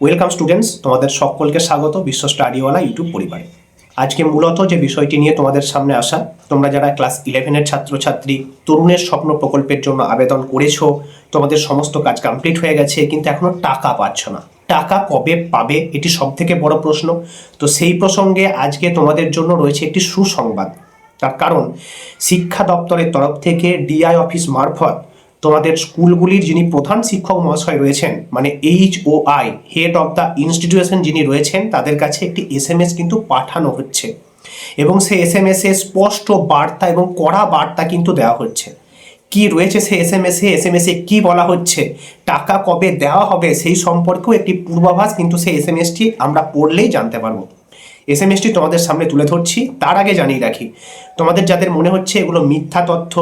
Welcome students তোমাদের সকলকে স্বাগত বিশ্ব স্টাডিওয়ালা ইউটিউব পরিবারে। আজকে মূলত যে বিষয়টি নিয়ে তোমাদের সামনে আসা, তোমরা যারা ক্লাস ইলেভেনের ছাত্রছাত্রী, তরুণের স্বপ্ন প্রকল্পের জন্য আবেদন করেছ, তোমাদের সমস্ত কাজ কমপ্লিট হয়ে গেছে, কিন্তু এখনও টাকা পাচ্ছ না। টাকা কবে পাবে, এটি সব থেকে বড় প্রশ্ন। তো সেই প্রসঙ্গে আজকে তোমাদের জন্য রয়েছে একটি সুসংবাদ। তার কারণ, শিক্ষা দপ্তরের তরফ থেকে ডিআই অফিস মারফত তোমাদের স্কুলগুলির যিনি প্রধান শিক্ষক মহাশয় রয়েছেন মানে H O I head of the institution যিনি রয়েছেন, তাদের কাছে একটি এস এম এস কিন্তু পাঠানো হচ্ছে। এবং সেই এস এম এস এ স্পষ্ট বার্তা এবং কড়া বার্তা কিন্তু দেওয়া হচ্ছে। কি রয়েছে সেই এস এম এস এ? এস এম এস এ কি বলা হচ্ছে? টাকা কবে দেওয়া হবে? সেই সম্পর্কেও একটি পূর্বাভাস কিন্তু সেই এস এম এসটি আমরা পড়লেই জানতে পারব। এস এম এসটি তোমাদের সামনে তুলে ধরছি, তার আগে জানিয়ে রাখি, তোমাদের যাদের মনে হচ্ছে এগুলো মিথ্যা তথ্য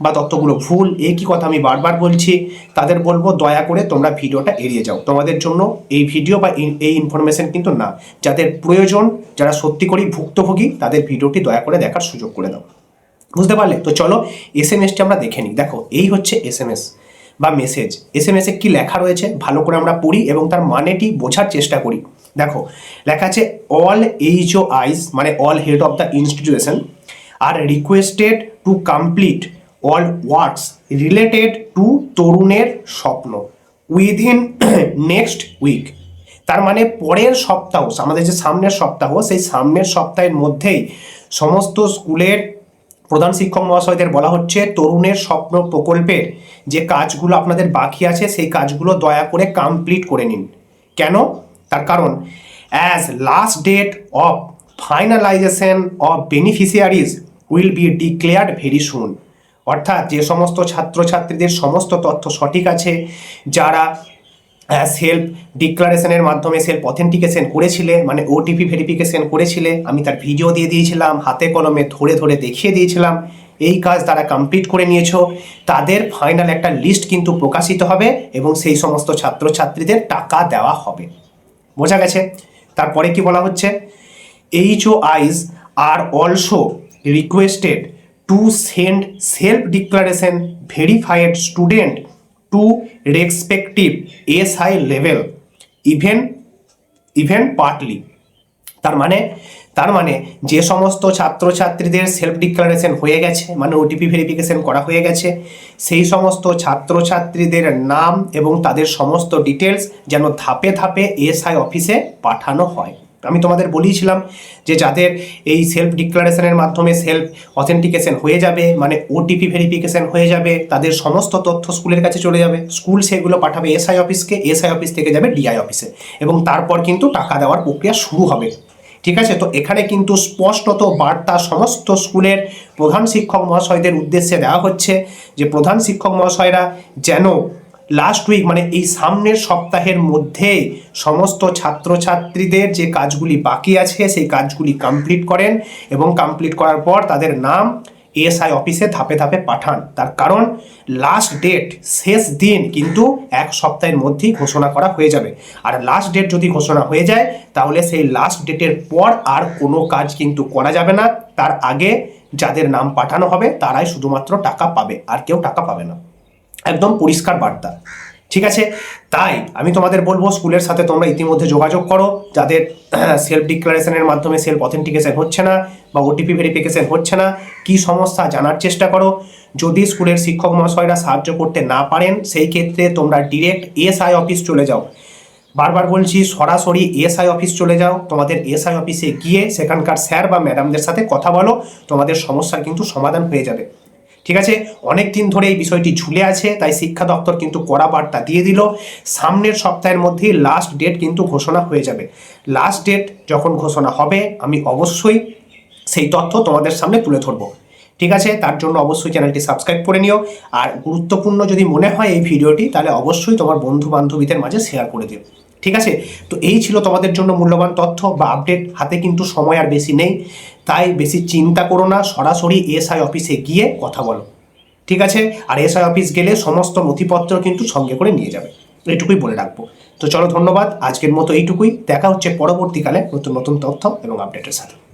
বা তথ্যগুলো ভুল কি কথা আমি বারবার বলছি, তাদের বলব, দয়া করে তোমরা ভিডিওটা এড়িয়ে যাও। তোমাদের জন্য এই ভিডিও বা এই ইনফরমেশন কিন্তু না। যাদের প্রয়োজন, যারা সত্যি করেই ভুক্তভোগী, তাদের ভিডিওটি দয়া করে দেখার সুযোগ করে দাও। বুঝতে পারলে? তো চলো এস এম এসটি আমরা দেখে নিই। দেখো, এই হচ্ছে এস এম এস বা মেসেজ এস এম এসে কী লেখা রয়েছে? ভালো করে আমরা পড়ি এবং তার মানেটি বোঝার চেষ্টা করি। দেখো, লেখা আছে অল এইচ ও আইস মানে all head of the institution are requested to complete all works related to তরুণের স্বপ্ন উইদিন নেক্সট উইক তার মানে পরের সপ্তাহ, আমাদের যে সামনের সপ্তাহ, সেই সামনের সপ্তাহের মধ্যেই সমস্ত স্কুলের প্রধান শিক্ষক মহাশয়দের বলা হচ্ছে তরুণের স্বপ্ন প্রকল্পের যে কাজগুলো আপনাদের বাকি আছে, সেই কাজগুলো দয়া করে কমপ্লিট করে নিন। কেন? তার কারণ as last date of finalization of beneficiaries will be declared very soon অর্থাৎ যে সমস্ত ছাত্রছাত্রীদের সমস্ত তথ্য সঠিক আছে, যারা সেলফ ডিক্লারেশনের মাধ্যমে সেলফ অথেন্টিকেশন করেছিলে মানে ওটিপি ভেরিফিকেশন করেছিলে, আমি তার ভিডিও দিয়ে দিয়েছিলাম, হাতে কলমে ধরে ধরে দেখিয়ে দিয়েছিলাম, এই কাজ তারা কমপ্লিট করে নিয়েছো, তাদের ফাইনাল একটা লিস্ট কিন্তু প্রকাশিত হবে এবং সেই সমস্ত ছাত্রছাত্রীদের টাকা দেওয়া হবে। বোঝা গেছে? তারপরে কি বলা হচ্ছে? H O Is are also requested to send self declaration verified student to respective S I level even even partly তার মানে তার মানে যে সমস্ত ছাত্রছাত্রীদের সেলফ ডিক্লারেশন হয়ে গেছে মানে ওটিপি ভেরিফিকেশন করা হয়ে গেছে, সেই সমস্ত ছাত্রছাত্রীদের নাম এবং তাদের সমস্ত ডিটেলস যেন ধাপে ধাপে এসআই অফিসে পাঠানো হয়। আমি তোমাদের বলিয়েছিলাম যে যাদের এই সেলফ ডিক্লারেশনের মাধ্যমে সেলফ অথেন্টিকেশন হয়ে যাবে মানে ওটিপি ভেরিফিকেশন হয়ে যাবে, তাদের সমস্ত তথ্য স্কুলের কাছে চলে যাবে। স্কুল সেগুলো পাঠাবে এসআই অফিসকে এসআই অফিস থেকে যাবে ডিআই অফিসে এবং তারপর কিন্তু টাকা দেওয়ার প্রক্রিয়া শুরু হবে। ঠিক আছে? তো এখানে কিন্তু স্পষ্টত বার্তা সমস্ত স্কুলের প্রধান শিক্ষক মহাশয়দের উদ্দেশ্যে দেওয়া হচ্ছে যে, প্রধান শিক্ষক মহাশয়রা যেন লাস্ট উইক মানে এই সামনের সপ্তাহের মধ্যে সমস্ত ছাত্রছাত্রীদের যে কাজগুলি বাকি আছে, সেই কাজগুলি কমপ্লিট করেন এবং কমপ্লিট করার পর তাদের নাম এসআই অফিসে ধাপে ধাপে পাঠান। তার কারণ লাস্ট ডেট শেষ দিন কিন্তু এক সপ্তাহের মধ্যেই ঘোষণা করা হয়ে যাবে। আর লাস্ট ডেট যদি ঘোষণা হয়ে যায়, তাহলে সেই লাস্ট ডেটের পর আর কোনো কাজ কিন্তু করা যাবে না। তার আগে যাদের নাম পাঠানো হবে, তারাই শুধুমাত্র টাকা পাবে। আর কেউ টাকা পাবে না। একদম পরিষ্কার বার্তা। ঠিক আছে? তাই আমি তোমাদের বলব, স্কুলের সাথে তোমরা ইতিমধ্যে যোগাযোগ করো যাদের সেলফ ডিক্লারেশনের মাধ্যমে সেলফ অথেন্টিকেশন হচ্ছে না বা ওটিপি ভেরিফিকেশন হচ্ছে না। কি সমস্যা জানার চেষ্টা করো। যদি স্কুলের শিক্ষক মহাশয়রা সাহায্য করতে না পারেন, সেই ক্ষেত্রে তোমরা ডিরেক্ট এসআই অফিস চলে যাও। বারবার বলছি, সরাসরি এসআই অফিস চলে যাও। তোমাদের এসআই অফিসে গিয়ে সেখানকার স্যার বা ম্যাডামদের সাথে কথা বলো। তোমাদের সমস্যার কিন্তু সমাধান হয়ে যাবে। ঠিক আছে? অনেক দিন ধরে এই বিষয়টি ঝুলে আছে, তাই শিক্ষা দপ্তর কিন্তু কড়া বার্তা দিয়ে দিল। সামনের সপ্তাহের মধ্যেই লাস্ট ডেট কিন্তু ঘোষণা হয়ে যাবে। লাস্ট ডেট যখন ঘোষণা হবে, আমি অবশ্যই সেই তথ্য তোমাদের সামনে তুলে ধরবো। ঠিক আছে? তার জন্য অবশ্যই চ্যানেলটি সাবস্ক্রাইব করে নিও। আর গুরুত্বপূর্ণ যদি মনে হয় এই ভিডিওটি, তাহলে অবশ্যই তোমার বন্ধু বান্ধবীদের মাঝে শেয়ার করে দিও। ঠিক আছে? তো এই ছিল তোমাদের জন্য মূল্যবান তথ্য বা আপডেট হাতে কিন্তু সময় আর বেশি নেই, তাই বেশি চিন্তা করো না, সরাসরি এসআই অফিসে গিয়ে কথা বলো। ঠিক আছে? আর এসআই অফিস গেলে সমস্ত নথিপত্র কিন্তু সঙ্গে করে নিয়ে যাবে। এইটুকুই বলে রাখব। তো চলো ধন্যবাদ, আজকের মতো এইটুকুই। দেখা হচ্ছে পরবর্তীকালে নতুন নতুন তথ্য এবং আপডেটের সাথে।